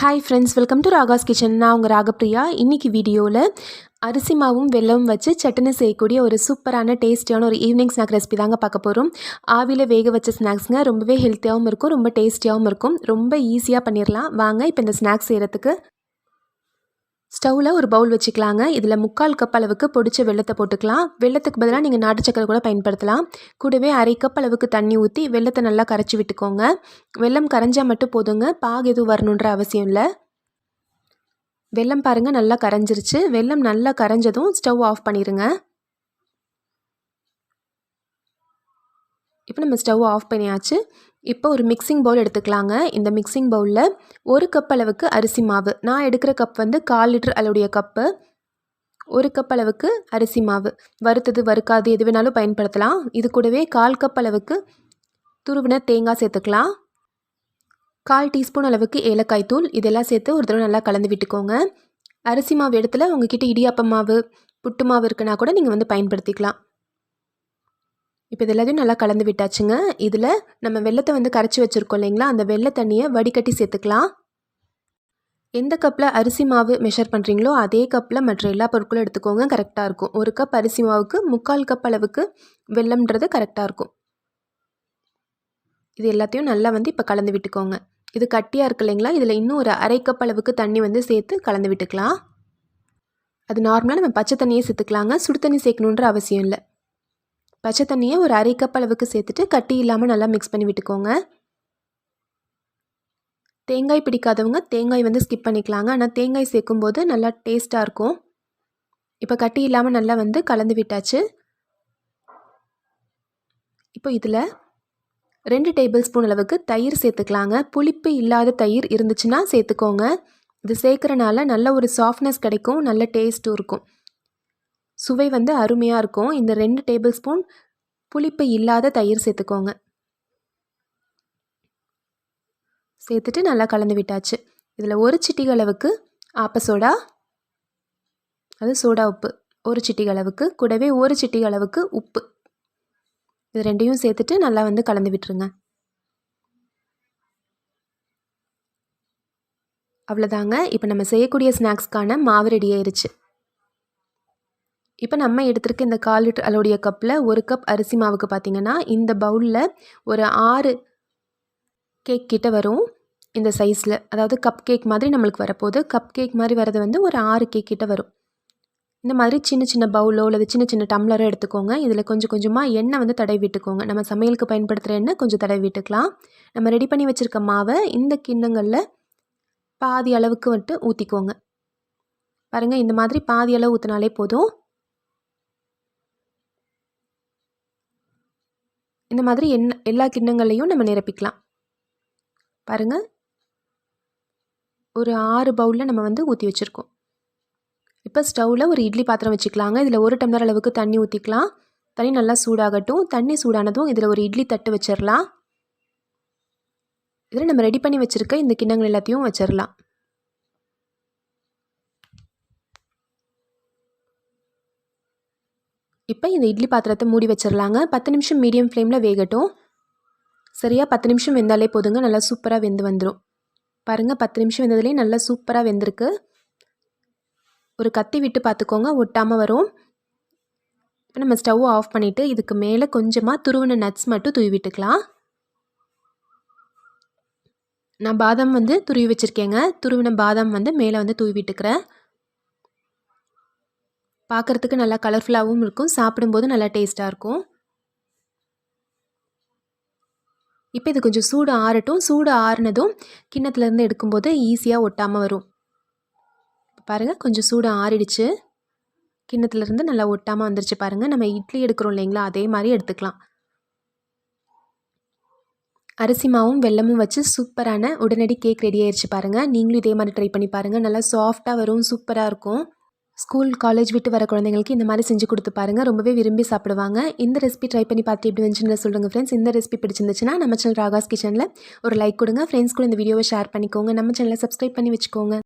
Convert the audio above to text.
Hi friends welcome to Raga's kitchen நான் உங்கள் ராகப்பிரியா. இன்றைக்கி வீடியோவில் அரிசி மாவும் வெள்ளமும் வச்சு சட்டுன்னு செய்யக்கூடிய ஒரு சூப்பரான டேஸ்டியான ஒரு ஈவினிங் ஸ்நாக் ரெசிபி தாங்க பார்க்க போகிறோம் ஆவியில் வேக வச்ச ஸ்நாக்ஸுங்க ரொம்பவே ஹெல்த்தியாகவும் இருக்கும் ரொம்ப டேஸ்டியாகவும் இருக்கும். ரொம்ப ஈஸியாக பண்ணிடலாம் வாங்க இப்போ இந்த ஸ்நாக்ஸ் செய்கிறதுக்கு ஸ்டவ்வில் ஒரு பவுல் வச்சுக்கலாங்க. இதில் முக்கால் கப் அளவுக்கு பொடிச்ச வெள்ளத்தை போட்டுக்கலாம். வெள்ளத்துக்கு பதிலாக நீங்கள் நாட்டு சக்கரை கூட பயன்படுத்தலாம். கூடவே அரை கப் அளவுக்கு தண்ணி ஊற்றி வெள்ளத்தை நல்லா கரைச்சி விட்டுக்கோங்க. வெள்ளம் கரைஞ்சால் மட்டும் போதுங்க. பாகு எதுவும் வரணுன்ற அவசியம் இல்லை. வெள்ளம் பாருங்கள் நல்லா கரைஞ்சிருச்சு. வெள்ளம் நல்லா கரைஞ்சதும் ஸ்டவ் ஆஃப் பண்ணிடுங்க இப்போ நம்ம ஸ்டவ் ஆஃப் பண்ணியாச்சு. இப்போ ஒரு மிக்சிங் பவுல் எடுத்துக்கலாங்க. இந்த மிக்சிங் பவுலில் ஒரு கப் அளவுக்கு அரிசி மாவு. நான் எடுக்கிற கப் வந்து கால் லிட்டர் அளவுடைய கப்பு ஒரு கப் அளவுக்கு அரிசி மாவு. வறுத்தது வறுக்காது எது வேணாலும் பயன்படுத்தலாம். இது கூடவே கால் கப் அளவுக்கு துருவின தேங்காய் சேர்த்துக்கலாம். கால் டீஸ்பூன் அளவுக்கு ஏலக்காய் தூள். இதெல்லாம் சேர்த்து ஒரு தடவை நல்லா கலந்து விட்டுக்கோங்க. அரிசி மாவு இடத்துல உங்ககிட்ட இடியாப்ப மாவு புட்டு மாவு இருக்குன்னா கூட நீங்கள் வந்து பயன்படுத்திக்கலாம். இப்போ இது எல்லாத்தையும் நல்லா கலந்து விட்டாச்சுங்க. இதில் நம்ம வெள்ளத்தை வந்து கரைச்சி வச்சுருக்கோம் இல்லைங்களா? அந்த வெள்ளை தண்ணியை வடிகட்டி சேர்த்துக்கலாம். எந்த கப்பில் அரிசி மாவு மெஷர் பண்ணுறீங்களோ அதே கப்பில் மற்ற எல்லா பொருட்களும் எடுத்துக்கோங்க. கரெக்டாக இருக்கும். ஒரு கப் அரிசி மாவுக்கு முக்கால் கப் அளவுக்கு வெள்ளம்ன்றது கரெக்டாக இருக்கும். இது எல்லாத்தையும் நல்லா வந்து இப்போ கலந்து விட்டுக்கோங்க. இது கட்டியாக இருக்கு இல்லைங்களா? இதில் இன்னும் ஒரு அரை கப் அளவுக்கு தண்ணி வந்து சேர்த்து கலந்து விட்டுக்கலாம். அது நார்மலாக நம்ம பச்சை தண்ணியே சேர்த்துக்கலாங்க. சுடு தண்ணி சேர்க்கணுன்ற அவசியம் இல்லை. பச்சை தண்ணியை ஒரு அரை கப் அளவுக்கு சேர்த்துட்டு கட்டி இல்லாமல் நல்லா மிக்ஸ் பண்ணி விட்டுக்கோங்க. தேங்காய் பிடிக்காதவங்க தேங்காய் வந்து ஸ்கிப் பண்ணிக்கலாங்க. ஆனால் தேங்காய் சேர்க்கும்போது நல்லா டேஸ்ட்டாக இருக்கும். இப்போ கட்டி இல்லாமல் நல்லா வந்து கலந்து விட்டாச்சு. இப்போ இதில் ரெண்டு டேபிள் ஸ்பூன் அளவுக்கு தயிர் சேர்த்துக்கலாங்க. புளிப்பு இல்லாத தயிர் இருந்துச்சுன்னா சேர்த்துக்கோங்க. இது சேர்க்குறனால நல்ல ஒரு சாஃப்ட்னஸ் கிடைக்கும் நல்ல டேஸ்ட்டும் இருக்கும். சுவை வந்து அருமையாக இருக்கும். இந்த ரெண்டு டேபிள் ஸ்பூன் புளிப்பு இல்லாத தயிர் சேர்த்துக்கோங்க. சேர்த்துட்டு நல்லா கலந்து விட்டாச்சு. இதில் ஒரு சிட்டிகளவுக்கு ஆப்ப சோடா அது சோடா உப்பு. ஒரு சிட்டிக அளவுக்கு கூடவே ஒரு சிட்டிகளவுக்கு உப்பு. இது ரெண்டையும் சேர்த்துட்டு நல்லா வந்து கலந்து விட்டுருங்க. அவ்வளோதாங்க இப்போ நம்ம செய்யக்கூடிய ஸ்நாக்ஸ்க்கான மாவு ரெடி ஆயிடுச்சு இப்போ நம்ம எடுத்துருக்க இந்த கால் லிட்டர் அளவுடைய கப்பில் ஒரு கப் அரிசி மாவுக்கு பார்த்திங்கன்னா இந்த பவுலில் ஒரு ஆறு கேக் கிட்ட வரும். இந்த சைஸில் அதாவது கப் கேக் மாதிரி நம்மளுக்கு வரப்போகுது. கப் கேக் மாதிரி வரது வந்து ஒரு ஆறு கேக் கிட்ட வரும். இந்த மாதிரி சின்ன சின்ன பவுலோ அல்லது சின்ன சின்ன டம்ளரோ எடுத்துக்கோங்க. இதில் கொஞ்சம் கொஞ்சமாக எண்ணெய் வந்து தடவி விட்டுக்கோங்க. நம்ம சமையலுக்கு பயன்படுத்துகிற எண்ணெய் கொஞ்சம் தடவி விட்டுக்கலாம். நம்ம ரெடி பண்ணி வச்சுருக்க மாவை இந்த கிண்ணங்களில் பாதி அளவுக்கு வந்துட்டு ஊற்றிக்கோங்க பாருங்கள் இந்த மாதிரி பாதி அளவு ஊற்றினாலே போதும். இந்த மாதிரி என்ன எல்லா கிண்ணங்களையும் நம்ம நிரப்பிக்கலாம். பாருங்கள் ஒரு ஆறு பவுலில் நம்ம வந்து ஊற்றி வச்சுருக்கோம். இப்போ ஸ்டவ்வில் ஒரு இட்லி பாத்திரம் வச்சுக்கலாங்க. இதில் ஒரு டம்ளர் அளவுக்கு தண்ணி ஊற்றிக்கலாம் தண்ணி நல்லா சூடாகட்டும். தண்ணி சூடானதும் இதில் ஒரு இட்லி தட்டு வச்சிடலாம் இதில் நம்ம ரெடி பண்ணி வச்சுருக்க இந்த கிண்ணங்கள் எல்லாத்தையும் வச்சிடலாம் இப்போ இந்த இட்லி பாத்திரத்தை மூடி வச்சிடலாங்க. பத்து நிமிஷம் மீடியம் ஃப்ளேமில் வேகட்டும். சரியாக பத்து நிமிஷம் வெந்தாலே போதுங்க. நல்லா சூப்பராக வெந்து வந்துடும் பாருங்கள் பத்து நிமிஷம் வெந்ததுலேயே நல்லா சூப்பராக வெந்திருக்கு. ஒரு கத்தி விட்டு பார்த்துக்கோங்க ஒட்டாமல் வரும். இப்போ நம்ம ஸ்டவ் ஆஃப் பண்ணிவிட்டு இதுக்கு மேலே கொஞ்சமாக துருவின நட்ஸ் மட்டும் தூவி விட்டுக்கலாம். நான் பாதாம் வந்து துருவி வச்சுருக்கேங்க. துருவின பாதாம் வந்து மேலே வந்து தூவி விட்டுக்கிறேன். பார்க்குறதுக்கு நல்லா கலர்ஃபுல்லாகவும் இருக்கும். சாப்பிடும்போது நல்லா டேஸ்ட்டாக இருக்கும். இப்போ இது கொஞ்சம் சூடு ஆறட்டும். சூடு ஆறுனதும் கிண்ணத்துலேருந்து எடுக்கும்போது ஈஸியாக ஒட்டாமல் வரும். பாருங்கள் கொஞ்சம் சூடு ஆறிடுச்சு. கிண்ணத்துலேருந்து நல்லா ஒட்டாமல் வந்துருச்சு பாருங்கள் நம்ம இட்லி எடுக்கிறோம் இல்லைங்களா அதே மாதிரி எடுத்துக்கலாம். அரிசி மாவும் வெள்ளமும் வச்சு சூப்பரான உடனடி கேக் ரெடி ஆயிடுச்சு பாருங்கள் நீங்களும் இதே மாதிரி ட்ரை பண்ணி பாருங்கள் நல்லா சாஃப்டாக வரும் சூப்பராக இருக்கும். ஸ்கூல் காலேஜ் விட்டு வர குழந்தைங்களுக்கு இந்த மாதிரி செஞ்சு கொடுத்து பாருங்கள் ரொம்பவே விரும்பி சாப்பிடுவாங்க. இந்த ரெசிபி ட்ரை பண்ணி பார்த்து எப்படி வந்துச்சுன்னு சொல்லுங்கள் ஃப்ரெண்ட்ஸ் இந்த ரெசிபி பிடிச்சிருந்துச்சுன்னா நம்ம சேனல் ராகாஸ் கிச்சனில் ஒரு லைக் கொடுங்க. ஃப்ரெண்ட்ஸ் கூட இந்த வீடியோவை ஷேர் பண்ணிக்கோங்க. நம்ம சேனலை சப்ஸ்கிரைப் பண்ணி வச்சுக்கோங்க.